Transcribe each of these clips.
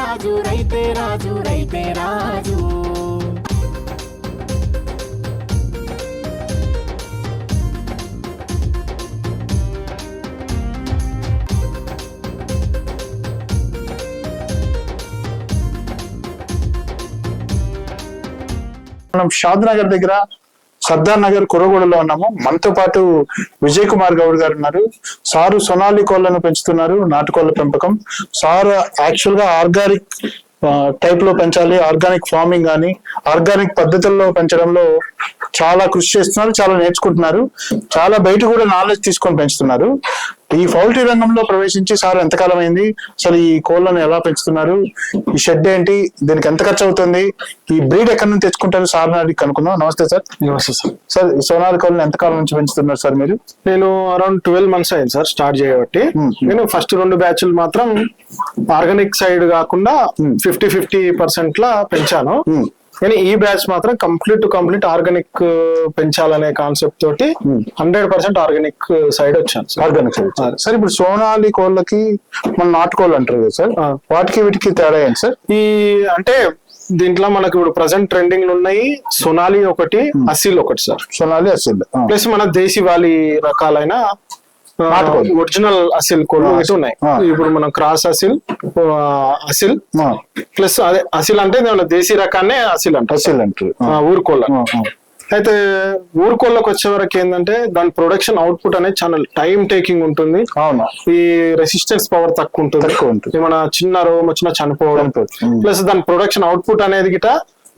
రాజు రైతే రాజు రైతే రాజు మనం షాద్ నగర్ దగ్గర సర్దార్ నగర్ కురగూడలో ఉన్నాము. మనతో పాటు విజయ్ కుమార్ గౌడ్ గారు ఉన్నారు. సారు సొనాలి కోళ్ళను పెంచుతున్నారు నాటుకోళ్ళ పెంపకం. సార్ యాక్చువల్గా ఆర్గానిక్ టైప్లో పెంచాలి. ఆర్గానిక్ ఫార్మింగ్ కానీ ఆర్గానిక్ పద్ధతుల్లో పెంచడంలో చాలా కృషి చేస్తున్నారు చాలా నేర్చుకుంటున్నారు. చాలా బయట కూడా నాలెడ్జ్ తీసుకొని పెంచుతున్నారు. ఈ పౌల్ట్రీ రంగంలో ప్రవేశించి సార్ ఎంతకాలం అయింది అసలు ఈ కోళ్ళను ఎలా పెంచుతున్నారు? ఈ షెడ్ ఏంటి? దీనికి ఎంత ఖర్చు అవుతుంది? ఈ బ్రీడ్ ఎక్కడి నుంచి తెచ్చుకుంటారు? సార్ అడిగి కనుక్కున్నాం నమస్తే సార్. నమస్తే సార్. సార్ ఈ సోనాలి కోళ్ళని ఎంతకాలం నుంచి పెంచుతున్నారు సార్ మీరు? నేను అరౌండ్ ట్వెల్వ్ మంత్స్ అయింది సార్ స్టార్ట్ చేయబట్టి. నేను ఫస్ట్ రెండు బ్యాచ్లు మాత్రం ఆర్గానిక్ సైడ్ కాకుండా ఫిఫ్టీ ఫిఫ్టీ పర్సెంట్ లా పెంచాను. కానీ ఈ బ్యాచ్ మాత్రం కంప్లీట్ టు కంప్లీట్ ఆర్గానిక్ పెంచాలనే కాన్సెప్ట్ తోటి హండ్రెడ్ పర్సెంట్ ఆర్గానిక్ సైడ్ వచ్చాను ఆర్గానిక్ సార్ ఇప్పుడు సోనాలి కోళ్ళకి మన నాటుకోళ్ళు అంటారు కదా సార్. వాటికి వీటికి తేడా ఏంటి సార్? ఈ అంటే దీంట్లో మనకు ఇప్పుడు ప్రజెంట్ ట్రెండింగ్ ఉన్నాయి సొనాలి ఒకటి అసిల్ ఒకటి సార్. సోనాలి అసలు ప్లస్ మన దేశీవాలి రకాలైన నాటుకోళ్ళు. ఒరిజినల్ అసిల్ కోళ్ళు ఇటు ఉన్నాయి. ఇప్పుడు మనం క్రాస్ అసిల్ అసిల్. ప్లస్ అదే అసిల్ అంటే మన దేశీ రకాన్నే అసిల్ అంట అసలు అంటారు. ఊరుకోళ్ళ. అయితే ఊరుకోళ్ళకి వచ్చే వరకు ఏంటంటే దాని ప్రొడక్షన్ అవుట్పుట్ అనేది చాలా టైం టేకింగ్ ఉంటుంది. అవును. ఈ రెసిస్టెన్స్ పవర్ తక్కువ ఉంటుంది. ఏమైనా చిన్న రోగం వచ్చినా చనిపోవడం. ప్లస్ దాని ప్రొడక్షన్ అవుట్పుట్ అనేది గిట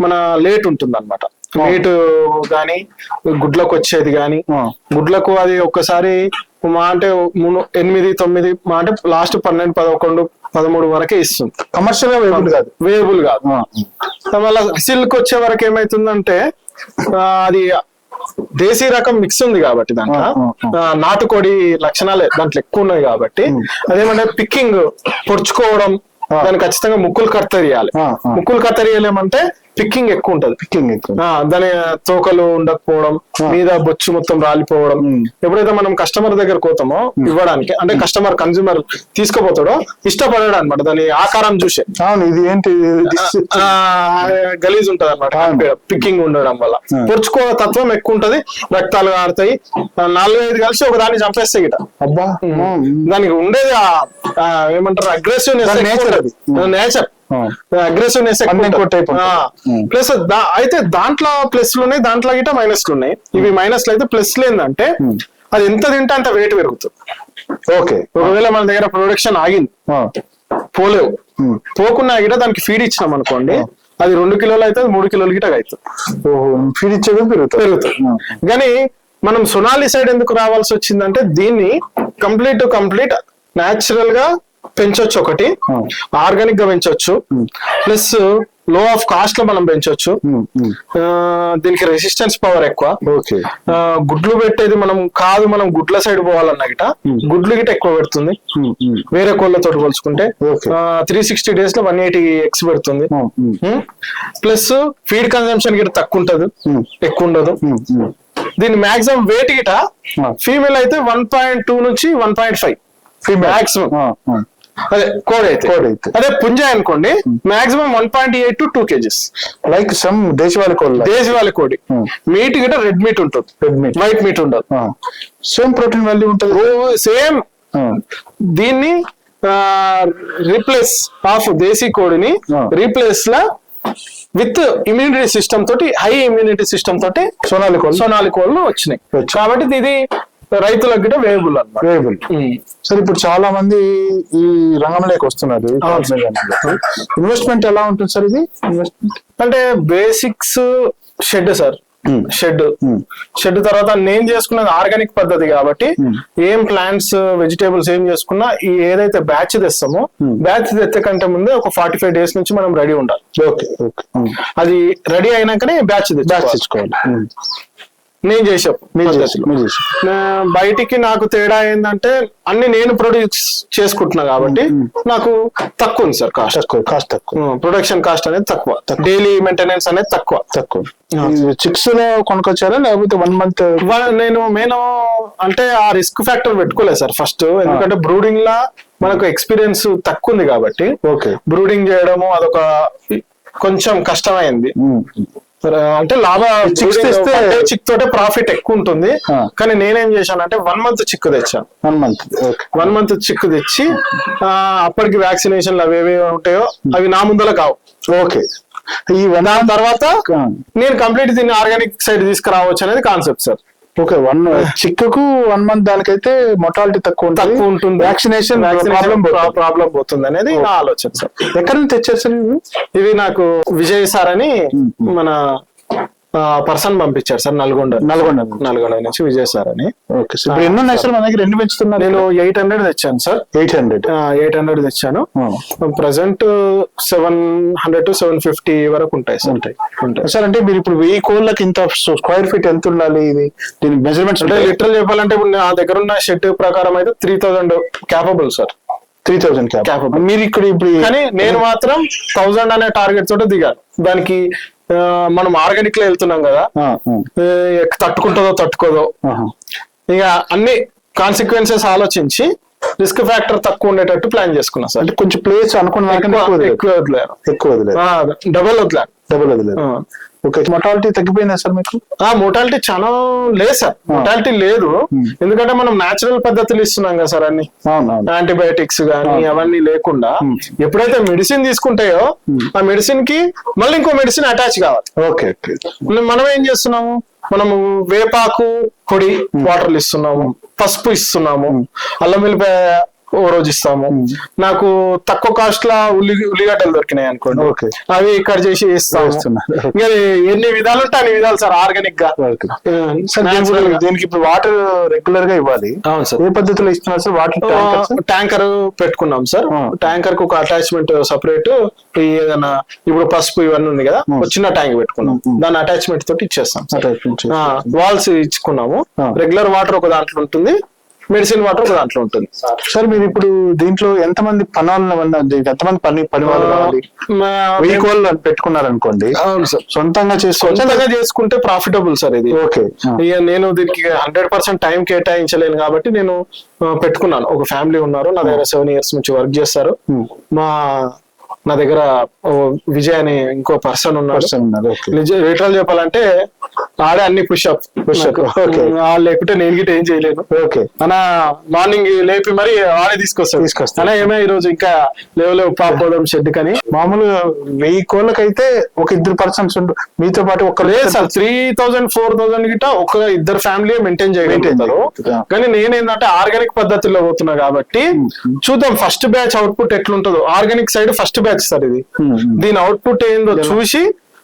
మన లేట్ ఉంటుంది అనమాట లేట్ గాని గుడ్లకు వచ్చేది గాని. గుడ్లకు అది ఒక్కసారి మా అంటే మూడు ఎనిమిది తొమ్మిది మా అంటే లాస్ట్ పన్నెండు పదకొండు పదమూడు వరకే ఇస్తుంది. కమర్షియల్ వేపుడు కాదు. వేయబుల్ కాదు. మళ్ళీ సిల్క్ వచ్చే వరకు ఏమైతుందంటే అది దేశీ రకం మిక్స్ ఉంది కాబట్టి దాంట్లో. నాటుకోడి లక్షణాలే దాంట్లో ఎక్కువ ఉన్నాయి కాబట్టి. అదేమంటే పిక్కింగ్ పొడుచుకోవడం దాన్ని ఖచ్చితంగా ముక్కులు కత్తరియాలి. ముక్కులు కత్తరియాలేమంటే పిక్కింగ్ ఎక్కువ ఉంటది. పిక్కింగ్ ఎక్కువ. దాని తోకలు ఉండకపోవడం మీద బొచ్చు మొత్తం రాలిపోవడం. ఉమ్. ఎప్పుడైతే మనం కస్టమర్ దగ్గర పోతామో ఇవ్వడానికి అంటే కస్టమర్ కన్జ్యూమర్ తీసుకుపోతాడో ఇష్టపడాడు అనమాట దాని ఆకారం చూసే. అవును ఇది ఏంటి? గలీజ్ ఉంటది అనమాట పిక్కింగ్ ఉండడం వల్ల. ఆ. పొడుచుకో తత్వం ఎక్కువ ఉంటది రక్తాలు కారుతాయి ఆ, నాలుగైదు కలిసి ఒక దాన్ని చంపేస్తాయి గిట. అబ్బా. దానికి ఉండేది ఏమంటారు అది. నేచర్ ఆ. అగ్రెసివ్నెస్. ప్లస్ అయితే దాంట్లో ప్లస్లు ఉన్నాయి దాంట్లో గిట మైనస్లు ఉన్నాయి. ఇవి మైనస్లు అయితే ప్లస్లు ఏంటంటే అది ఎంత తింటే అంత వెయిట్ పెరుగుతుంది. ఓకే. ఒకవేళ మన దగ్గర ప్రొడక్షన్ ఆగింది. పోలేవు. ఉమ్. పోకున్నా గిట దానికి ఫీడ్ ఇచ్చినాం అనుకోండి అది రెండు కిలోలు అయితే మూడు కిలోలు గిట అవుతుంది ఓహో ఫీడ్ ఇచ్చేది పెరుగుతుంది. పెరుగుతుంది. కానీ మనం సొనాలి సైడ్ ఎందుకు రావాల్సి వచ్చిందంటే దీన్ని కంప్లీట్ టు కంప్లీట్ న్యాచురల్గా పెంచొచ్చు ఒకటి. ఆర్గానిక్గా పెంచొచ్చు ప్లస్లో ఆఫ్ కాస్ట్లో మనం. ఆ, దీనికి రెసిస్టెన్స్ పవర్ ఎక్కువ గుడ్లు పెట్టేది మనం కాదు మనం గుడ్ల సైడ్ పోవాలన్న గిట గుడ్లు గిట ఎక్కువ పెడుతుంది. వేరే కోళ్ళతో పోల్చుకుంటే. త్రీ సిక్స్టీ డేస్లో వన్ ఎయిటీ ఎక్స్ పెడుతుంది. ప్లస్ ఫీడ్ కన్సంప్షన్ గిట తక్కువ ఉంటది. ఎక్కువ ఉండదు. దీని మాక్సిమం వెయిట్ గిట. ఫీమేల్ అయితే వన్ పాయింట్ టూ నుంచి వన్ పాయింట్ ఫైవ్. మాక్సిమం. అదే కోడ్ అయితే. కోడి అయితే. అదే పుంజ అనుకోండి maximum one point eight to two kgs like some దేశవాళి కోళ్ళు దేశవాళీ కోడి. మీట్ గిట రెడ్ మీట్ ఉంటుంది. రెడ్ మీట్ వైట్ మీట్ ఉండదు. సేమ్ ప్రోటీన్ వాల్యూ ఉంటుంది. సేమ్. దీన్ని రీప్లేస్ ఆఫ్ దేశీ కోడిని. రీప్లేస్ లా విత్ ఇమ్యూనిటీ సిస్టమ్ తోటి హై ఇమ్యూనిటీ సిస్టమ్ తోటి సోనాలి కోళ్ళు. సోనాలి కోళ్ళు వచ్చినాయి. కాబట్టి ఇది రైతులకు కూడా వేయబుల్ వేయబుల్. సరే ఇప్పుడు చాలా మంది ఈ రంగంలోకి వస్తున్నారు. ఇన్వెస్ట్మెంట్ ఎలా ఉంటుంది సార్ ఇది? అంటే basics shed sir. Hmm. Shed. Hmm. Shed తర్వాత నేను చేసుకున్నది ఆర్గానిక్ పద్ధతి కాబట్టి ఏం ప్లాంట్స్ వెజిటేబుల్స్ ఏం చేసుకున్నా ఈ ఏదైతే బ్యాచ్ తెస్తామో బ్యాచ్ తెచ్చే కంటే ముందే ఒక ఫార్టీ ఫైవ్ డేస్ నుంచి మనం రెడీ ఉండాలి. Okay okay. అది రెడీ అయినాకనే బ్యాచ్ బ్యాచ్ తెచ్చుకోవాలి. నేను చేసాం బయటికి నాకు తేడా ఏంటంటే అన్ని నేను ప్రొడ్యూస్ చేసుకుంటున్నా కాబట్టి నాకు తక్కువ ఉంది సార్ కాస్ట్ తక్కువ కాస్ట్ తక్కువ. ప్రొడక్షన్ కాస్ట్ అనేది తక్కువ. డైలీ మెయింటెనెన్స్ అనేది తక్కువ. తక్కువ. చిప్స్లో కొనుక్కొచ్చారా లేకపోతే వన్ మంత్ నేను నేను అంటే ఆ రిస్క్ ఫ్యాక్టర్ పెట్టుకోలేదు సార్ ఫస్ట్. ఎందుకంటే బ్రూడింగ్ లా మనకు ఎక్స్పీరియన్స్ తక్కువ ఉంది కాబట్టి ఓకే. బ్రూడింగ్ చేయడము అదొక కొంచెం కష్టమైంది. అంటే లాభ Chicks తెస్తే- చిక్ తోటే ప్రాఫిట్ ఎక్కువ ఉంటుంది. కానీ నేనేం చేశాను అంటే వన్ మంత్ చిక్కు తెచ్చాను. వన్ మంత్ వన్ మంత్ చిక్కు తెచ్చి అప్పటికి వ్యాక్సినేషన్లు అవి ఏవి ఉంటాయో అవి నా ముందర కావు. ఓకే ఈ దాని తర్వాత నేను కంప్లీట్ దీన్ని ఆర్గానిక్ సైడ్ తీసుకురావచ్చు అనేది concept sir okay one చిక్కుకు one month దానికైతే మొటాలిటీ తక్కువ ఉంటుంది. తక్కువ ఉంటుంది. వ్యాక్సినేషన్ ప్రాబ్లం పోతుంది. అనేది నా ఆలోచన. సార్ ఎక్కడ నుంచి తెచ్చారు సార్ ఇవి? నాకు విజయ్ సార్ అని మన పర్సన్ పంపించారు సార్ నల్గొండ నల్గొండ. నల్గొండ నుంచి విజయ్ సార్ అని. Okay sir. ఇప్పుడు ఎన్ని ఉన్నాయి సార్ మన దగ్గర ఎన్ని పెంచుతున్నారు? నేను ఎయిట్ హండ్రెడ్ తెచ్చాను sir. Eight hundred. Eight hundred తెచ్చాను. Present seven hundred to seven fifty వరకు ఉంటాయి సార్. ఉంటాయి. ఉంటాయి. సార్ అంటే మీరు ఇప్పుడు వెయ్యి కోళ్ళకి ఇంత స్క్వేర్ ఫీట్ ఎంత ఉండాలి ఇది? దీనికి మెజర్మెంట్స్ అంటే లిటరల్ చెప్పాలంటే ఇప్పుడు నా దగ్గర ఉన్న షెడ్ ప్రకారం అయితే three thousand capable sir three thousand cap Capable. మీరు ఇక్కడ ఇప్పుడు కానీ నేను మాత్రం థౌసండ్ అనే టార్గెట్ తోటి దిగాను. దానికి మనం ఆర్గానిక్లో వెళ్తున్నాం కదా. తట్టుకుంటుందో తట్టుకోదో. ఇక అన్ని కాన్సిక్వెన్సెస్ ఆలోచించి రిస్క్ ఫ్యాక్టర్ తక్కువ ఉండేటట్టు ప్లాన్ చేసుకున్నా సార్. అంటే కొంచెం ప్లేస్ అనుకున్న ఎక్కువ వదిలేదు. ఎక్కువ వదిలేదు డబల్ వదిలేరు. డబుల్ వదిలేదు ఓకే మొటాలిటీ తగ్గిపోయిందా సార్ మీకు? ఆ మోటాలిటీ చాలా లేదు సార్. మోటాలిటీ లేదు. ఎందుకంటే మనం నేచురల్ పద్ధతులు ఇస్తున్నాం కదా సార్ అన్ని. యాంటీబయాటిక్స్ కానీ అవన్నీ లేకుండా ఎప్పుడైతే మెడిసిన్ తీసుకుంటాయో ఆ మెడిసిన్కి మళ్ళీ ఇంకో మెడిసిన్ అటాచ్ కావాలి. ఓకే ఓకే మనం ఏం చేస్తున్నాము? మనము వేపాకు పొడి వాటర్లు ఇస్తున్నాము. పసుపు ఇస్తున్నాము. అల్లం వెల్లిపాయ ఓ రోజు ఇస్తాము. నాకు తక్కువ కాస్ట్ లా ఉల్లి ఉల్లిగడ్డలు దొరికినాయి అనుకోండి. అవి కట్ చేసి వేస్తున్నారు. ఇంకా ఎన్ని విధాలు ఉంటాయి అన్ని విధాలు సార్ ఆర్గానిక్గా. దీనికి ఇప్పుడు- వాటర్ రెగ్యులర్గా ఇవ్వాలి. ఏ పద్ధతిలో ఇస్తున్నారు సార్ వాటర్ ట్యాంకర్ పెట్టుకున్నాం సార్. ట్యాంకర్కు ఒక అటాచ్మెంట్ సపరేట్ ఏదైనా ఇప్పుడు పసుపు ఇవన్నీ ఉంది కదా చిన్న ట్యాంక్ పెట్టుకున్నాం. దాని అటాచ్మెంట్ తోటి ఇచ్చేస్తాం వాల్స్ ఇచ్చుకున్నాము. రెగ్యులర్ వాటర్ ఒక దాంట్లో ఉంటుంది. మెడిసిన్ వాటర్ ఒక దాంట్లో ఉంటుంది. సార్. మీరు ఇప్పుడు దీంట్లో ఎంతమంది పని వాళ్ళని ఉన్నారు? ఎంతమంది పని పని వాళ్ళు కావాలి? పెట్టుకున్నారు అనుకోండి అవును సార్. సొంతంగా సొంతంగా చేసుకుంటే ప్రాఫిటబుల్ సార్ ఇది. ఓకే. ఇక నేను దీనికి హండ్రెడ్ పర్సెంట్ టైం కేటాయించలేను కాబట్టి నేను పెట్టుకున్నాను. ఒక ఫ్యామిలీ ఉన్నారు నా దగ్గర సెవెన్ ఇయర్స్ నుంచి వర్క్ చేస్తారు. మా నా దగ్గర విజయ్ అని ఇంకో పర్సన్ ఉన్నాడు. లిటరల్ చెప్పాలంటే ఆడే అన్ని Push-up, okay. లేకుంటే నేను గిట్ట ఏం చేయలేను. ఓకే అన్న మార్నింగ్ లేపి మరి ఆడే తీసుకొస్తాడు. అన్న ఏమే ఈ రోజు ఇంకా లేవు లేవు పాపోదాం షెడ్ కని మామూలుగా వెయ్యి కోళ్ళకైతే ఒక ఇద్దరు పర్సన్స్ ఉండు మీతో పాటు ఒక లేదు sir three thousand four thousand గిట్ట ఒక ఇద్దరు ఫ్యామిలీ మెయింటైన్ చేయగలుగుతారు. చేయగలుగుతారు. కానీ నేనేంటంటే ఆర్గానిక్ పద్ధతిలో పోతున్నా కాబట్టి చూద్దాం ఫస్ట్ బ్యాచ్ అవుట్పుట్ ఎట్లుంటుందో. Organic side first batch sir ఇది. Hmm. దీని అవుట్పుట్ ఏందో చూసి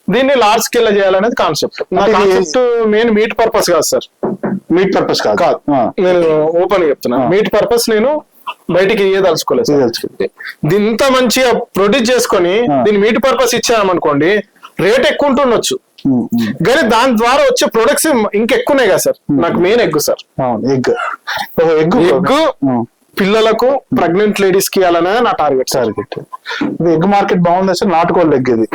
దీన్ని లార్జ్ స్కేల్లో చేయాలనేది కాన్సెప్ట్ నా కాన్సెప్ట్ మెయిన్ మీట్ పర్పస్ కాదు సార్ మీట్ పర్పస్ కాదు. కాదు. నేను ఓపెన్ చెప్తున్నా. మీట్ పర్పస్ నేను బయటికి ఇయ్యదలుచుకోలేదు. దీన్ని ఇంత మంచిగా ప్రొడ్యూస్ చేసుకొని. దీని మీట్ పర్పస్ ఇచ్చామనుకోండి రేట్ ఎక్కువ ఉంటుండొచ్చు. ఉమ్. కానీ దాని ద్వారా వచ్చే ప్రొడక్ట్స్ ఇంకెక్కువ ఉన్నాయి కదా సార్ నాకు main egg sir egg egg పిల్లలకు ప్రెగ్నెంట్ లేడీస్కి ఇవ్వాలనే నా టార్గెట్ టార్గెట్ ఎగ్ మార్కెట్ బాగుంది సార్ నాటుకోళ్ళు ఎగ్ ఇది.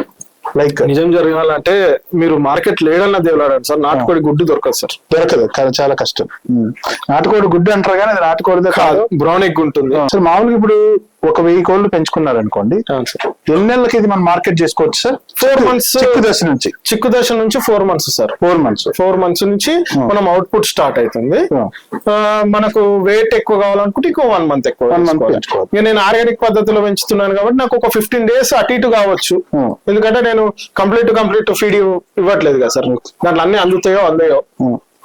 లైక్ నిజం జరగాలంటే మీరు మార్కెట్ లేడన్న దేవులాడండి సార్ నాటుకోడి గుడ్డు దొరకదు సార్. దొరకదు చాలా కష్టం. నాటుకోడి గుడ్డు అంటారు కానీ అది నాటుకోడిదే కాదు కాదు. బ్రౌన్ ఎగ్ ఉంటుంది. సార్ మామూలుగా ఇప్పుడు ఒక వెయ్యి కోళ్ళు పెంచుకున్నారు అనుకోండి ఎన్ని నెలలకి ఇది మనం మార్కెట్ చేసుకోవచ్చు సార్? ఫోర్ మంత్స్ చిక్కు దశ నుంచి. చిక్కు దశ నుంచి four months sir. Four months. Four months నుంచి మనం అవుట్పుట్ స్టార్ట్ అవుతుంది మనకు వెయిట్ ఎక్కువ కావాలనుకుంటే ఇంకో వన్ మంత్ ఎక్కువ. పెంచుకోవాలి. ఇక నేను ఆర్గానిక్ పద్ధతిలో పెంచుతున్నాను కాబట్టి నాకు ఒక ఫిఫ్టీన్ డేస్ అటు ఇటు కావచ్చు. ఎందుకంటే నేను కంప్లీట్ కంప్లీట్ ఫీడ్ ఇవ్వట్లేదు కదా సార్. దాంట్లో అన్ని అందుతాయో అందాయో.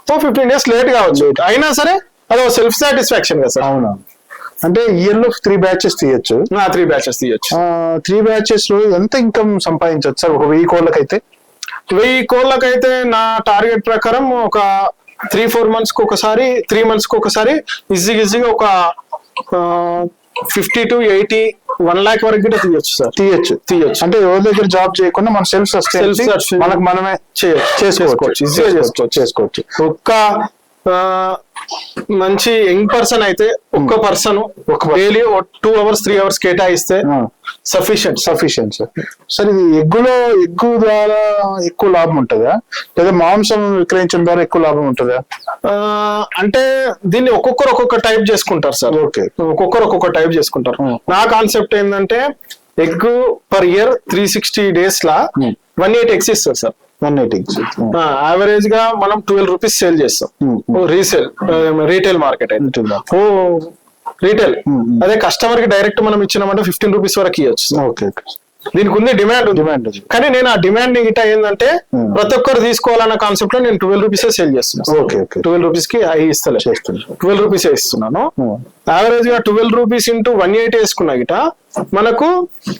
సో ఫిఫ్టీన్ డేస్ లేట్ కావచ్చు. అయినా సరే అది సెల్ఫ్ సాటిస్ఫాక్షన్ కదా సార్. అవునా అంటే ఇయర్లో త్రీ బ్యాచెస్ తీయచ్చు. నా త్రీ బ్యాచెస్ తీయొచ్చు. త్రీ బ్యాచెస్లో ఎంత ఇన్కమ్ సంపాదించవచ్చు సార్ ఒక వెయ్యి కోళ్ళకైతే? వెయ్యి కోళ్ళకైతే నా టార్గెట్ ప్రకారం ఒక త్రీ ఫోర్ మంత్స్కి ఒకసారి త్రీ మంత్స్కి ఒకసారి ఈజీ ఈజీగా ఒక fifty to eighty one lakh వరకు కూడా తీయొచ్చు సార్. తీయచ్చు. తీయొచ్చు. అంటే ఎవరి దగ్గర జాబ్ చేయకుండా మన సెల్ఫ్ sustain. మనకు మనమే చేసుకోవచ్చు. ఈజీగా చేసుకోవచ్చు. చేసుకోవచ్చు. ఒక్క మంచి యంగ్ పర్సన్ అయితే ఒక్క person. Daily two hours three hours కేటాయిస్తే సఫిషియెంట్ సఫిషియెంట్ సార్. సార్ ఇది ఎగ్గులో ఎగ్గు ద్వారా ఎక్కువ లాభం ఉంటుందా? లేదా మాంసం విక్రయించడం ద్వారా ఎక్కువ లాభం ఉంటుందా? అంటే దీన్ని ఒక్కొక్కరు ఒక్కొక్క టైప్ చేసుకుంటారు సార్. ఓకే. ఒక్కొక్కరు ఒక్కొక్క టైప్ చేసుకుంటారు. నా కాన్సెప్ట్ ఏంటంటే egg per year three sixty days లా. వన్ ఎయిట్ ఎగ్స్ ఇస్తారు సార్. వన్ ఎయిటీ యావరేజ్గా మనం ట్వెల్వ్ రూపీస్ సేల్ చేస్తాం. Hmm. రీసేల్ రీటైల్ మార్కెట్ అయితే. ఓ రీటైల్ Hmm. అదే కస్టమర్కి డైరెక్ట్ మనం ఇచ్చినామంటే ఫిఫ్టీన్ రూపీస్ వరకు ఇవ్వచ్చు ఓకే ఓకే దీనికి ఉంది డిమాండ్ ఉంది. డిమాండ్ కానీ నేను ఆ డిమాండ్ గిట్ట ఏంటంటే Hmm. ప్రతి ఒక్కరు తీసుకోవాలన్న కాన్సెప్ట్లో నేను ట్వెల్వ్ రూపీస్ సేల్ చేస్తున్నాను ఓకే ఓకే ట్వెల్వ్ రూపీస్కి అవి ఇస్తలే. ట్వెల్వ్ రూపీస్ ఇస్తున్నాను. Hmm. యావరేజ్గా twelve rupees into one eight వేసుకున్నా గిట మనకు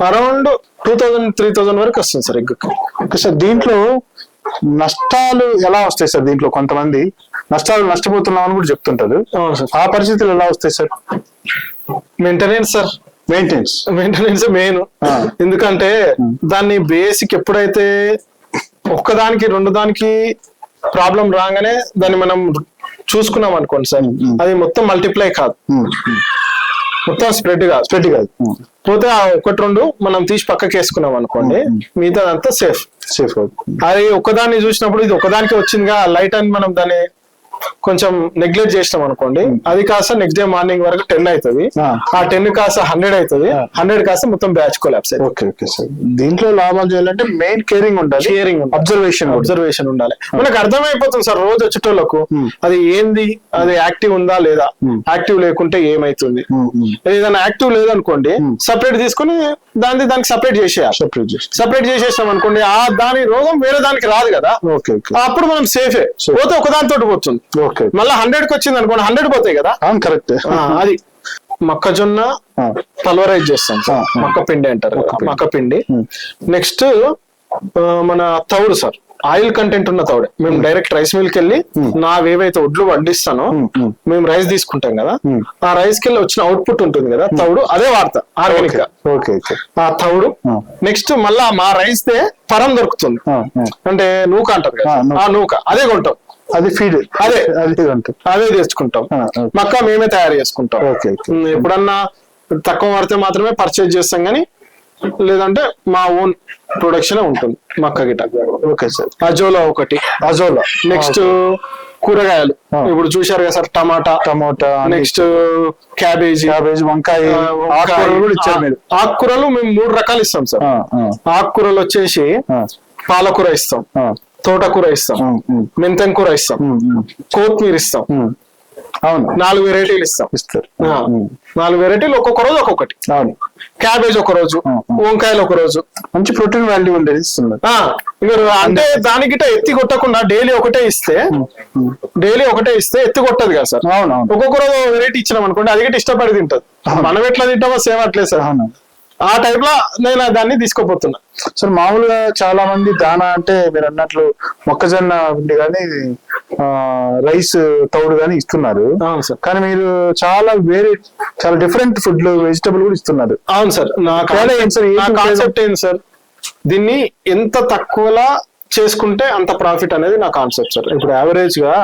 around two thousand three thousand వరకు వస్తుంది సార్ ఎగ్ ఓకే సార్ దీంట్లో నష్టాలు ఎలా వస్తాయి సార్ దీంట్లో కొంతమంది? నష్టాలు నష్టపోతున్నాం అని కూడా చెప్తుంటారు. ఆ పరిస్థితులు ఎలా వస్తాయి sir? Maintenance sir maintenance maintenance main. ఎందుకంటే దాన్ని బేసిక్ ఎప్పుడైతే ఒక్కదానికి రెండు దానికి ప్రాబ్లం రాగానే దాన్ని మనం చూసుకున్నాం అనుకోండి సార్. అది మొత్తం మల్టిప్లై కాదు. మొత్తం స్ప్రెడ్ కాదు స్పెట్టి కాదు పోతే ఒకటి రెండు మనం తీసి పక్కకి వేసుకున్నాం అనుకోండి మిగతా అంతా సేఫ్ సేఫ్ అది ఒకదాన్ని చూసినప్పుడు ఇది ఒకదానికి వచ్చిందిగా లైట్ అని మనం దాన్ని కొంచెం నెగ్లెక్ట్ చేసినాం అనుకోండి. అది కాస్త నెక్స్ట్ డే మార్నింగ్ వరకు టెన్ అవుతుంది ఆ. టెన్ కాస్త హండ్రెడ్ అవుతుంది. హండ్రెడ్ కాస్త మొత్తం batch collapse okay okay sir. దీంట్లో లాభాలు చేయాలంటే మెయిన్ కేరింగ్ ఉండాలి. ఉండాలి. అబ్జర్వేషన్ అబ్జర్వేషన్ ఉండాలి. మనకు అర్థమైపోతుంది సార్ రోజు వచ్చేటోళ్ళకు. అది ఏంది? అది యాక్టివ్ ఉందా లేదా. యాక్టివ్ లేకుంటే ఏమైతుంది? ఏదైనా యాక్టివ్ లేదనుకోండి. సపరేట్ తీసుకొని దాన్ని దానికి సపరేట్ చేసేయాలి. సపరేట్ చేసి సపరేట్ చేసేసాం అనుకోండి ఆ దాని రోగం వేరే దానికి రాదు కదా. అప్పుడు మనం సేఫే. పోతే ఒక దానితోటి పోతుంది. మళ్ళీ హండ్రెడ్కి వచ్చింది అనుకోండి హండ్రెడ్ పోతాయి కదా? కరెక్ట్. అది. మొక్కజొన్న పల్వరైజ్ చేస్తాం. మక్క పిండి అంటారు మొక్క పిండి. నెక్స్ట్ మన తౌడు సార్. ఆయిల్ కంటెంట్ ఉన్న తౌడే. మేము డైరెక్ట్ రైస్ మిల్క్ వెళ్ళి నావేవైతే ఒడ్లు hmm. మేము రైస్ తీసుకుంటాం కదా. ఆ రైస్కి వచ్చిన అవుట్పుట్ ఉంటుంది కదా తౌడు అదే వాడతా ఆర్గానిక్గా. ఆ తౌడు. Hmm. నెక్స్ట్ మళ్ళా మా రైస్ దే పరం దొరుకుతుంది. అంటే నూక అంటారు కదా. ఆ నూక. అదే కొంటాం. అది ఫీడ్ అదే. అది అదే తెచ్చుకుంటాం. మక్క మేమే తయారు చేసుకుంటాం. ఓకే, ఎప్పుడన్నా తక్కువ పడితే మాత్రమే పర్చేజ్ చేస్తాం కానీ లేదంటే మా ఓన్ ప్రొడక్షన్ ఉంటుంది మక్క గిట ఓకే సార్. అజోలో ఒకటి. అజోలా. నెక్స్ట్ కూరగాయలు. ఇప్పుడు చూశారు కదా sir tomato. Tomato next cabbage cabbage వంకాయ ఆకుకూరలు కూడా ఇచ్చారు మీరు. ఆకుకూరలు మేము మూడు రకాలు ఇస్తాం సార్. ఆకుకూరలు వచ్చేసి పాలకూర ఇస్తాం. తోటకూర ఇస్తాం. మెంతం కూర ఇస్తాం. కొత్తిమీర ఇస్తాం. అవును. నాలుగు వెరైటీలు ఇస్తాం. ఇస్తారు. నాలుగు వెరైటీలు ఒక్కొక్క రోజు ఒక్కొక్కటి. అవును. క్యాబేజ్ ఒక రోజు. వంకాయలు ఒక రోజు. మంచి ప్రోటీన్ వాల్యూ ఉండేది ఇస్తున్నారు. అంటే దానికిట ఎత్తి కొట్టకుండా డైలీ ఒకటే ఇస్తే. డైలీ ఒకటే ఇస్తే ఎత్తి కొట్టదు కదా సార్? అవును ఒక్కొక్క రోజు వెరైటీ ఇచ్చినాం అనుకోండి అది గిట్ట ఇష్టపడి తింటది. మనం ఎట్లా తింటామో సేమ్ అట్లే సార్. అవును. ఆ టైప్లో నేను దాన్ని తీసుకోపోతున్నా సార్ మామూలుగా చాలా మంది దానా అంటే మీరు అన్నట్లు మొక్కజొన్న పిండి కానీ రైస్ తౌడు కానీ ఇస్తున్నారు. అవును సార్. కానీ మీరు చాలా వేరే చాలా డిఫరెంట్ ఫుడ్లు వెజిటబుల్ కూడా ఇస్తున్నారు. అవును సార్. నా? కాన్సెప్ట్ ఏంటి సార్? దీన్ని ఎంత తక్కువలా చేసుకుంటే అంత ప్రాఫిట్ అనేది నా కాన్సెప్ట్ సార్. ఇప్పుడు యావరేజ్గా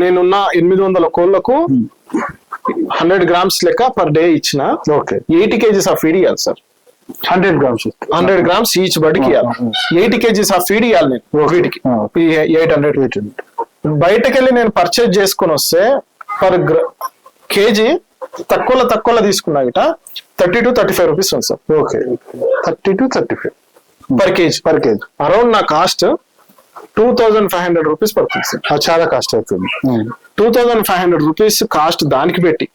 నేనున్న ఎనిమిది వందల కోళ్ళకు హండ్రెడ్ గ్రామ్స్ లెక్క పర్ డే ఇచ్చిన okay. Eighty kgs of feed ఇవ్వాలి sir. Hundred grams. Hundred grams each బడికి ఇవ్వాలి ఎయిటీ కేజీస్ ఆఫ్ ఫీడ్ ఇవ్వాలి నేను. వీటికి. Ah. ఎయిట్ హండ్రెడ్ బయటకు వెళ్ళి నేను పర్చేజ్ చేసుకొని వస్తే పర్ కేజీ తక్కువలో తక్కువలో తీసుకున్నా గిట thirty to thirty five rupees ఉంది sir. Okay. Thirty to thirty five. Per kg. Per kg. Around నా cost two thousand five hundred rupees పడుతుంది సార్. అది చాలా కాస్ట్ అవుతుంది. ఉమ్, two thousand five hundred rupees cost దానికి పెట్టి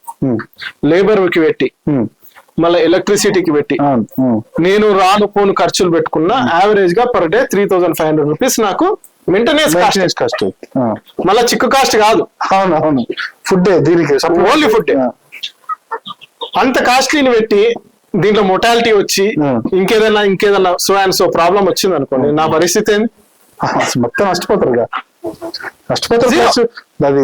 లేబర్కి పెట్టి ఉమ్, మళ్ళీ ఎలక్ట్రిసిటీకి పెట్టి నేను రాను పోను ఖర్చులు పెట్టుకున్న యావరేజ్గా per day three thousand five hundred rupees నాకు మెయింటెనెన్స్ కాస్ట్ మెయింటెనెన్స్ కాస్ట్ మళ్ళీ చిక్కు కాస్ట్ కాదు. అవును అవును. ఫుడ్ దీనికి. Food. ఆ, అంత కాస్ట్లీని పెట్టి దీంట్లో మొటాలిటీ వచ్చి Hmm. ఇంకేదైనా ఇంకేదైనా సో అండ్ సో ప్రాబ్లం వచ్చింది అనుకోండి నా పరిస్థితి ఏంది? మొత్తం నష్టపోతారు కదా నష్టపోతారు అది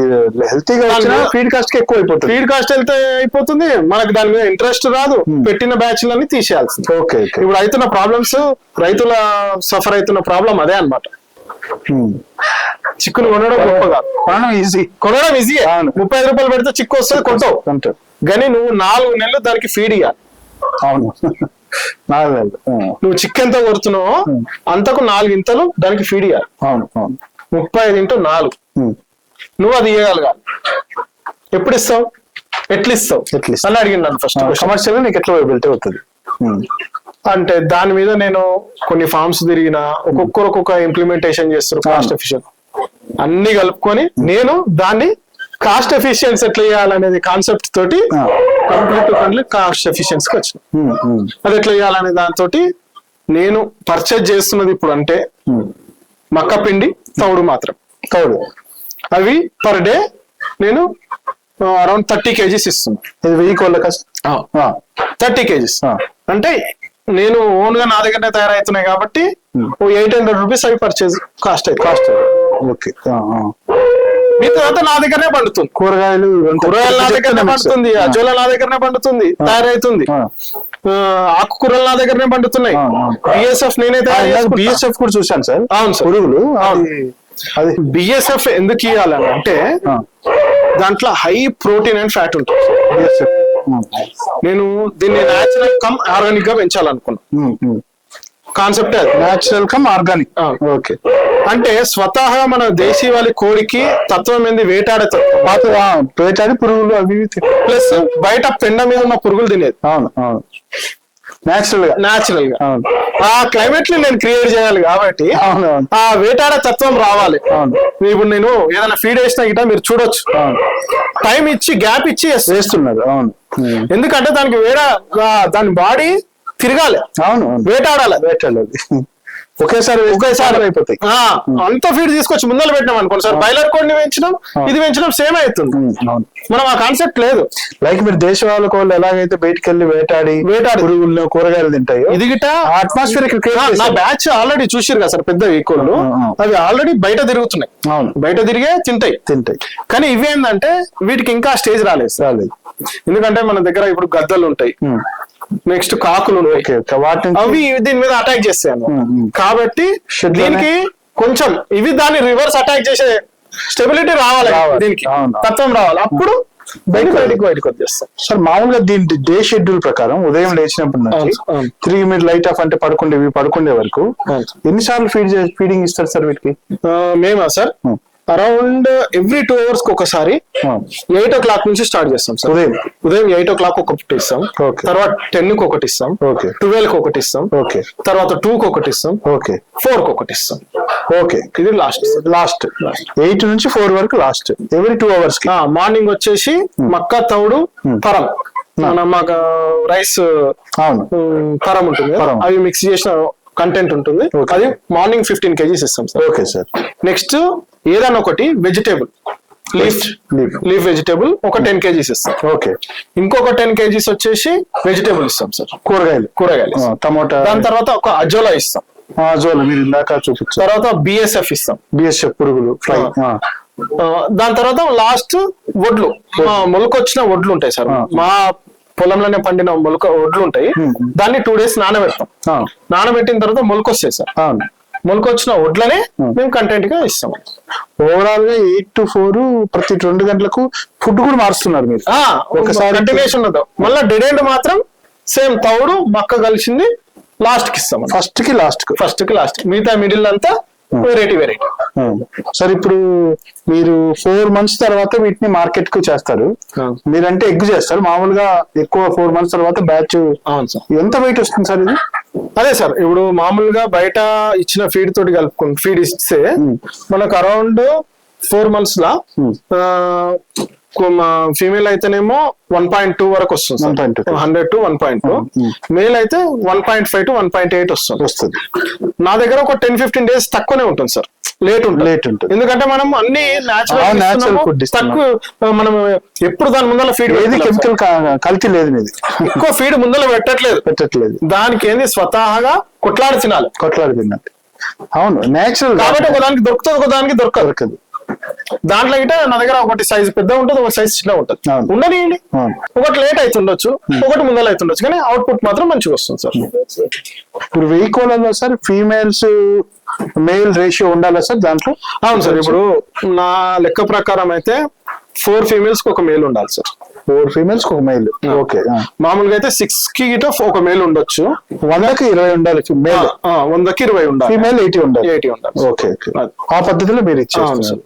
హెల్తీగా వచ్చిన ఫీడ్ కాస్ట్కి ఎక్కువ అయిపోతుంది. ఫీడ్ కాస్ట్ వెళ్తే అయిపోతుంది? మనకి దాని మీద ఇంట్రెస్ట్ రాదు. పెట్టిన బ్యాచ్లన్నీ తీసేయాల్సింది. ఓకే ఓకే ఇప్పుడు అవుతున్న ప్రాబ్లమ్స్ రైతుల సఫర్ అవుతున్న ప్రాబ్లం అదే అన్నమాట. ఉమ్. చిక్కును కొనడం గొప్ప కాదు. కొనడం ఈజీ కొనడం ఈజీ. ముప్పై ఐదు రూపాయలు పెడితే చిక్కు వస్తుంది కొంటావు కానీ నువ్వు నాలుగు నెలలు దానికి ఫీడ్ ఇవ్వాలి అవును. నువ్వు చిక్కు ఎంత కొడుతున్నావో అంతకు నాలుగు ఇంతలు దానికి ఫీడ్ ఇవ్వాలి అవును అవును. ముప్పై ఐదు ఇంటూ నాలుగు. నువ్వు అది ఇవ్వగలగాలి ఎప్పుడు ఇస్తావు? ఎట్లా ఇస్తావు? అని అడిగింది నన్ను ఫస్ట్ కమర్షియల్ నీకు ఎట్లా వెళ్తే అవుతుంది. అంటే దాని మీద నేను కొన్ని ఫార్మ్స్ తిరిగిన ఒక్కొక్కరు ఒక్కొక్క ఇంప్లిమెంటేషన్ చేస్తారు కాస్ట్ ఎఫిషియెంట్ అన్ని కలుపుకొని నేను దాన్ని కాస్ట్ ఎఫిషియన్స్ ఎట్లా చేయాలనేది కాన్సెప్ట్ తోటి. కంప్లీట్ కంప్లీట్ కాస్ట్ ఎఫిషియన్స్కి వచ్చిన అది ఎట్లా చేయాలనే దాంతో నేను పర్చేజ్ చేస్తున్నది ఇప్పుడు అంటే. మక్క పిండి తౌడు మాత్రం. తౌడు అవి పర్ డే నేను అరౌండ్ థర్టీ కేజీస్ ఇస్తున్నా. ఇది వెయ్యి కోళ్ళ థర్టీ కేజీస్. అంటే నేను ఓన్గా నా దగ్గరనే తయారవుతున్నాయి కాబట్టి ఎయిట్ హండ్రెడ్ రూపీస్ అవి పర్చేజ్ కాస్ట్ అయితే కాస్ట్ ఓకే ఆ, ఆ. మిగతా అంతా నా దగ్గరనే పండుతుంది కూరగాయలు కూరగాయలు నా దగ్గరనే పండుతుంది. అజోల నా దగ్గరనే పండుతుంది తయారైతుంది ఆకుకూరలు నా దగ్గరనే పండుతున్నాయి. బిఎస్ఎఫ్ నేనే ఆ, తయారు ఇందాక చేసుకుంటా. బిఎస్ఎఫ్ కూడా చూశాను సార్ అవును సార్. పురుగులు అది బిఎస్ఎఫ్ ఎందుకు ఇవ్వాలని అంటే దాంట్లో హై ప్రోటీన్ అండ్ ఫ్యాట్ ఉంటుంది. ఉమ్, నేను దీన్ని నేచురల్ కమ్ ఆర్గానిక్గా పెంచాలనుకున్నా ఉమ్, ఉమ్. కాన్సెప్ట్ అది. Natural come organic. ఓకే అంటే స్వతహా మన దేశీవాళి కోడికి తత్వం ఏంది? వేటాడే తత్వం వేటాడి పురుగులు అవి ప్లస్ బయట పెండ మీద ఉన్న పురుగులు తినేది. అవును అవును. న్యాచురల్గా. నాచురల్గా. అవును. ఆ క్లైమేట్ని నేను క్రియేట్ చేయాలి కాబట్టి ఆ వేటాడే తత్వం రావాలి. అవును. ఇప్పుడు నేను ఏదైనా ఫీడ్ వేసినా గిట్ట మీరు చూడొచ్చు. టైం ఇచ్చి గ్యాప్ ఇచ్చి వేస్తా. వేస్తున్నారు అవును. ఎందుకంటే దానికి వేరే ఆ, దాని బాడీ తిరగాలి. అవును. వేటాడాలి. వేటాడు అది ఒకేసారి. ఒకేసారి అయిపోతాయి. అంత ఫీడ్ తీసుకొచ్చి ముందర పెట్టినాం అనుకోండి సార్. బాయిలర్ కోడిని పెంచినాం ఇది పెంచినాం సేమ్ అవుతుంది. మనం ఆ కాన్సెప్ట్ లేదు. లైక్ మీరు దేశవాళ్ళ కోళ్ళు ఎలాగైతే బయటికి వెళ్ళి వేటాడి వేటాడి. పురుగులను కూరగాయలు తింటాయో ఇది గిట్ట? అట్మాస్ఫియర్ నా-. బ్యాచ్ ఆల్రెడీ చూసిరు కదా సార్ పెద్ద ఈకోళ్ళు ఆ, ఆ. అవి ఆల్రెడీ బయట తిరుగుతున్నాయి. అవును. బయట తిరిగే తింటాయి. తింటాయి. కానీ ఇవి ఏంటంటే వీటికి ఇంకా స్టేజ్ రాలేదు రాలేదు. ఎందుకంటే మన దగ్గర ఇప్పుడు గద్దలు ఉంటాయి నెక్స్ట్ కాకులు ఉంటాయి అవి దీని మీద అటాక్ ఉమ్. కాబట్టి దీనికి కొంచెం ఇవి దాన్ని రివర్స్ అటాక్ చేసే స్టెబిలిటీ రావాలి. దీనికి. తత్వం రావాలి అప్పుడు బయట బయటకు బయటకు వచ్చేస్తాం సార్ మామూలుగా దీని డే షెడ్యూల్ ప్రకారం ఉదయం లేచినప్పటి నుంచి. తిరిగి మీరు లైట్ ఆఫ్ అంటే పడుకుండేవి పడుకుండే వరకు. ఎన్నిసార్లు ఫీడ్ ఫీడింగ్ ఇస్తారు సార్ వీటికి మేమా సార్. అరౌండ్ ఎవ్రీ టూ అవర్స్కి ఒకసారి ఎయిట్ ఓ క్లాక్ నుంచి స్టార్ట్ చేస్తాం సార్ ఉదయం. ఉదయం ఎయిట్ ఓ క్లాక్ ఒకటి ఇస్తాం. తర్వాత టెన్కి ఒకటి ఇస్తాం. ఓకే. ట్వెల్వ్కి ఒకటి ఇస్తాం. ఓకే. తర్వాత టూ కి ఒకటి ఇస్తాం. ఓకే. ఫోర్కి ఒకటి ఇస్తాం. ఓకే. ఇది లాస్ట్ లాస్ట్ ఎయిట్ నుంచి ఫోర్ వరకు లాస్ట్ ఎవ్రీ టూ అవర్స్కి. మార్నింగ్ వచ్చేసి మక్క తౌడు పరం. మన మాకు రైస్ పరం ఉంటుంది. అవి మిక్స్ చేసిన కంటెంట్ ఉంటుంది. అది మార్నింగ్ ఫిఫ్టీన్ కేజీస్ ఇస్తాం సార్ ఓకే సార్ నెక్స్ట్ ఏదైనా ఒకటి వెజిటేబుల్ లీఫ్. లీఫ్ వెజిటేబుల్ ఒక టెన్ కేజీస్ ఇస్తాం. ఓకే. ఇంకొక టెన్ కేజీస్ వచ్చేసి వెజిటేబుల్ ఇస్తాం సార్ కూరగాయలు. కూరగాయలు. టమోటా. దాని తర్వాత ఒక అజోలా ఇస్తాం. ఆ, జోలు మీరు ఇందాక చూపించారు. తర్వాత బిఎస్ఎఫ్ ఇస్తాం. బిఎస్ఎఫ్ పురుగులు. ఆ, దాని తర్వాత లాస్ట్ వడ్లు. మా మొలకొచ్చిన వడ్లు ఉంటాయి సార్. మా పొలంలోనే పండిన మొలక వడ్లు ఉంటాయి. దాన్ని టూ డేస్ నానబెడతాం. నానబెట్టిన తర్వాత మొలకొస్తాయి సార్ మొలకొచ్చిన వడ్లనే Hmm. మేము కంటెంట్గా ఇస్తాం. ఓవరాల్గా ఎయిట్ టు ఫోర్ ప్రతి రెండు గంటలకు ఫుడ్ కూడా మారుస్తున్నారు మీరు. ఒకసారి కంటిన్యూషన్ మళ్ళీ డెడ్ ఎండ్ మాత్రం సేమ్ తౌడు మక్క కలిసింది లాస్ట్కి ఇస్తాం ఫస్ట్కి లాస్ట్కు. ఫస్ట్కి లాస్ట్ మిగతా మిడిల్ అంతా వెరైటీ వెరైటీ సార్ ఇప్పుడు మీరు ఫోర్ మంత్స్ తర్వాత వీటిని మార్కెట్కు చేస్తారు మీరంటే ఎగ్ చేస్తారు. మామూలుగా ఎక్కువ ఫోర్ మంత్స్ తర్వాత బ్యాచ్ అవును సార్ ఎంత వెయిట్ వస్తుంది సార్ ఇది? అదే సార్ ఇప్పుడు మామూలుగా బయట ఇచ్చిన ఫీడ్ తోటి కలుపుకుని ఫీడ్ ఇస్తే మనకు అరౌండ్ ఫోర్ మంత్స్ లా ఫీమేల్ అయితేనేమో వన్ పాయింట్ టూ వరకు వస్తుంది 1.2. Hundred to one point two male అయితే one point five to one point eight వస్తుంది. వస్తుంది. నా దగ్గర ఒక టెన్ ఫిఫ్టీన్ డేస్ తక్కువనే ఉంటుంది సార్. లేట్ ఉంటుంది. Late ఉంటుంది. ఎందుకంటే మనం అన్ని న్యాచురల్. తక్కువ మనం ఎప్పుడు దాని ముందర ఫీడ్ ఏది కెమికల్ కల్తీ లేదు ఎక్కువ ఫీడ్ ముందర పెట్టట్లేదు. పెట్టట్లేదు. దానికి ఏంది? స్వతహాగా కొట్లాడి తినాలి. కొట్లాడి తిన్నట్టు అవును నేచురల్ కాబట్టి ఒక దానికి దొరుకుతుంది ఒక దానికి దొరకదు. దొరకదు. దాంట్లో గిట్ట నా దగ్గర ఒకటి సైజ్ పెద్ద ఉంటుంది ఒక సైజ్ చిన్న ఉంటుంది. ఉండనియండి. ఒకటి లేట్ అవుతుండొచ్చు ఒకటి ముందర అవుతుండొచ్చు కానీ అవుట్పుట్ మాత్రం మంచిగా వస్తుంది సార్. ఇప్పుడు వెయ్యి కోళ్ళలో సార్? ఫీమేల్స్ మేల్ రేషియో ఉండాలా సార్ దాంట్లో? అవును సార్ ఇప్పుడు నా లెక్క ప్రకారం అయితే ఫోర్ ఫీమేల్స్కి ఒక మేల్ ఉండాలి సార్. ఫోర్ ఫీమేల్స్ ఒక మేల్. ఓకే మామూలుగా అయితే సిక్స్కి గిట ఒక మేల్ ఉండొచ్చు. వందకి ఇరవై ఉండాలి మేల్. ఆ, వందకి ఇరవై ఉండాలి. ఫీమేల్ ఎయిటీ ఉండాలి. ఎయిటీ ఉండాలి. ఓకే. ఆ పద్ధతిలో మీరు ఇచ్చేస్తారు.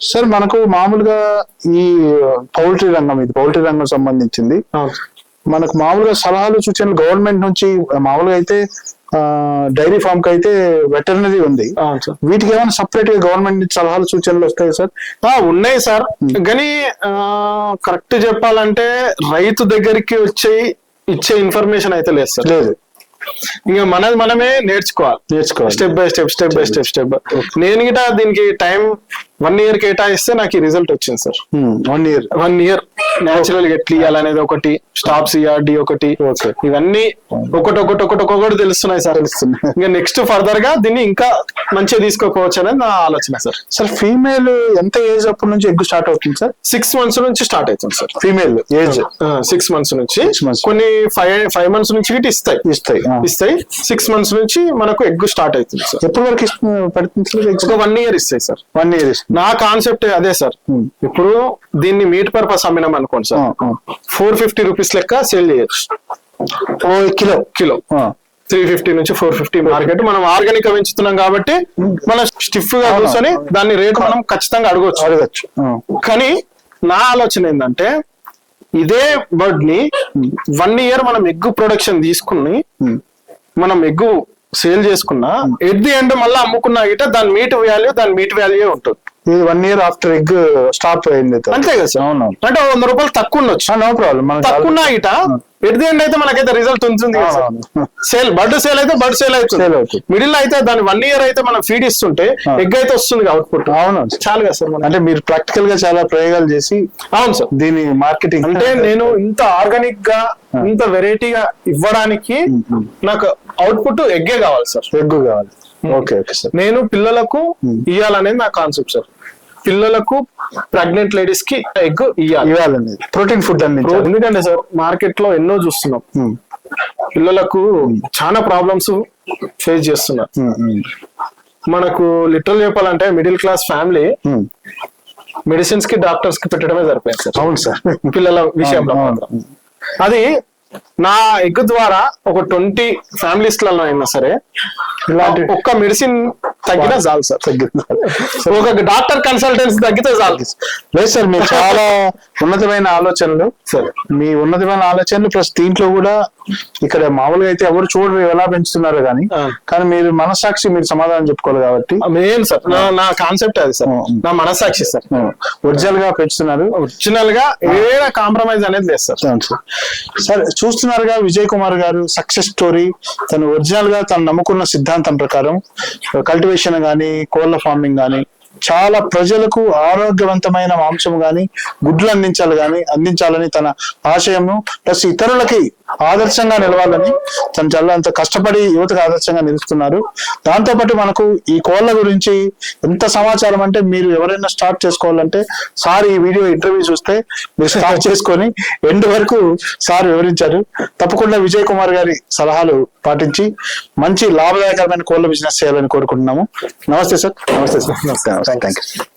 సార్. మనకు మామూలుగా ఈ పౌల్ట్రీ రంగం ఇది పౌల్ట్రీ రంగం సంబంధించింది. మనకు మామూలుగా సలహాలు సూచనలు గవర్నమెంట్ నుంచి మామూలుగా అయితే డైరీ ఫామ్కి అయితే వెటర్నరీ ఉంది. వీటికి ఏమైనా సపరేట్గా గవర్నమెంట్ నుంచి సలహాలు సూచనలు వస్తాయి సార్? ఉన్నాయి సార్. కానీ కరెక్ట్ చెప్పాలంటే రైతు దగ్గరికి వచ్చి ఇచ్చే ఇన్ఫర్మేషన్ అయితే లేదు సార్. లేదు. ఇంకా మనది మనమే నేర్చుకోవాలి. నేర్చుకోవాలి. Step by step step by step step నేను గిట దీనికి టైం వన్ ఇయర్ కేటాయిస్తే నాకు ఈ రిజల్ట్ వచ్చింది sir. One year one year natural ఎట్లా ఇవ్వాలనేది ఒకటి స్టాప్ సిఆర్డి ఒకటి. Okay. ఇవన్నీ ఒకటి ఒకటి ఒకటి ఒక్కొక్కటి తెలుస్తున్నాయి సార్. తెలుస్తున్నాయి. ఇంకా నెక్స్ట్ ఫర్దర్గా దీన్ని ఇంకా మంచిగా తీసుకోపోవచ్చు అనేది నా ఆలోచన సార్. సార్ ఫీమేల్ ఎంత ఏజ్ అప్పటి నుంచి ఎగ్ స్టార్ట్ అవుతుంది సార్? సిక్స్ మంత్స్ నుంచి స్టార్ట్ అవుతుంది sir. Female age six months నుంచి. కొన్ని ఫైవ్ ఫైవ్ మంత్స్ నుంచి గిట్ట ఇస్తాయి. ఇస్తాయి. ఇస్తాయి. సిక్స్ మంత్స్ నుంచి మనకు ఎగ్ స్టార్ట్ అవుతుంది సార్. ఎప్పటి వరకు పడుతుంది సార్ వన్ ఇయర్ ఇస్తాయి సార్. వన్ ఇయర్ ఇస్తుంది నా కాన్సెప్ట్ అదే సార్. Hmm. ఇప్పుడు దీన్ని మీట్ పర్పస్ అమ్మినాం అనుకోండి సార్. ఫోర్ ఫిఫ్టీ రూపీస్ లెక్క సేల్ చేయొచ్చు. కిలో. కిలో. త్రీ ఫిఫ్టీ నుంచి ఫోర్ ఫిఫ్టీ మార్కెట్ మనం ఆర్గానిక్ పెంచుతున్నాం కాబట్టి మనం స్టిఫ్గా. కూర్చొని దాని రేట్ మనం ఖచ్చితంగా అడగొచ్చు. అడగచ్చు. కానీ నా ఆలోచన ఏంటంటే ఇదే బర్డ్ని వన్ ఇయర్ మనం ఎగ్ ప్రొడక్షన్ తీసుకుని మనం ఎగ్ సేల్ చేసుకున్నా ఎట్ ది ఎండ్ మళ్ళీ అమ్ముకున్నా గిట దాని మీట్ వాల్యూ దాని మీట్ వాల్యూ ఉంటుంది. ఇది one year after egg stop అయింది అంతే కదా సార్? అవునవును అంటే వంద రూపాయలు తక్కువ ఉండొచ్చు. నో ప్రాబ్లం తక్కువ గిట ఎట్ ది ఎండ్ అయితే మనకైతే రిజల్ట్ ఉంటుంది. సేల్ బర్డ్ సేల్ అయితే బర్డ్ సేల్ అవుతుంది. మిడిల్లో అయితే దాని వన్ ఇయర్ అయితే మనం ఫీడ్ ఇస్తుంటే ఎగ్ అయితే వస్తుంది అవుట్పుట్ అవును. చాలు కదా సార్. అంటే మీరు ప్రాక్టికల్గా చాలా ప్రయోగాలు చేసి అవును సార్. దీని మార్కెటింగ్ అంటే నేను ఇంత ఆర్గానిక్గా ఇంత వెరైటీగా ఇవ్వడానికి నాకు అవుట్పుట్ ఎగ్గే కావాలి సార్. ఎగ్ కావాలి. ఓకే ఓకే సార్ నేను పిల్లలకు ఇవ్వాలనేది నా కాన్సెప్ట్ సార్ పిల్లలకు ప్రెగ్నెంట్ లేడీస్కి ఎగ్ ఇవ్వాలి. ఇవ్వాలండి. ప్రోటీన్ ఫుడ్ అందించాలి. ఎందుకంటే సార్ మార్కెట్లో ఎన్నో చూస్తున్నాం. ఉమ్, పిల్లలకు చాలా ప్రాబ్లమ్స్ ఫేస్ చేస్తున్నారు. ఉమ్, మనకు లిటరల్ చెప్పాలంటే మిడిల్ క్లాస్ ఫ్యామిలీ. మెడిసిన్స్కి డాక్టర్స్కి పెట్టడమే సరిపోయింది సార్. అవును సార్. పిల్లల విషయంలో. అది నా ఎగ్ ద్వారా ఒక ట్వంటీ ఫ్యామిలీస్లలో అయినా సరే ఇలాంటి ఒక్క మెడిసిన్ తగ్గినా చాలు సార్. ఒక డాక్టర్ కన్సల్టెన్సీ తగ్గితే చాలు. లేదు సార్ మీరు చాలా ఉన్నతమైన ఆలోచనలు సరే. మీ ఉన్నతమైన ఆలోచనలు ప్లస్ దీంట్లో కూడా ఇక్కడ మామూలుగా అయితే ఎవరు చూడరు ఎలా పెంచుతున్నారు కానీ. కానీ మీరు మనసాక్షి మీరు సమాధానం చెప్పుకోవాలి కాబట్టి. మెయిన్ సార్ నా కాన్సెప్ట్ అది సార్. నా మనసాక్షి సార్. ఒరిజినల్గా పెంచుతున్నారు. ఒరిజినల్గా ఏడ కాంప్రమైజ్ అనేది లేదు సార్. సార్. సరే చూస్తున్నారుగా విజయ్ కుమార్ గారు సక్సెస్ స్టోరీ. తను ఒరిజినల్గా తను నమ్ముకున్న సిద్ధాంతం ప్రకారం కల్టివేషన్ గానీ కోళ్ళ ఫార్మింగ్ గానీ చాలా ప్రజలకు ఆరోగ్యవంతమైన మాంసం గాని గుడ్లు అందించాలి గాని అందించాలని తన ఆశయము ప్లస్ ఇతరులకి ఆదర్శంగా నిలవాలని తను చాలా అంత కష్టపడి యువతకు ఆదర్శంగా నిలుస్తున్నారు. దాంతోపాటు మనకు ఈ కోళ్ళ గురించి ఎంత సమాచారం అంటే మీరు ఎవరైనా స్టార్ట్ చేసుకోవాలంటే సార్ ఈ వీడియో ఇంటర్వ్యూ చూస్తే మీరు స్టార్ట్ చేసుకొని ఎండ్ వరకు సార్ వివరించారు. తప్పకుండా విజయ్ కుమార్ గారి సలహాలు పాటించి మంచి లాభదాయకరమైన కోళ్ళ బిజినెస్ చేయాలని కోరుకుంటున్నాము. నమస్తే సార్. నమస్తే సార్. Thank you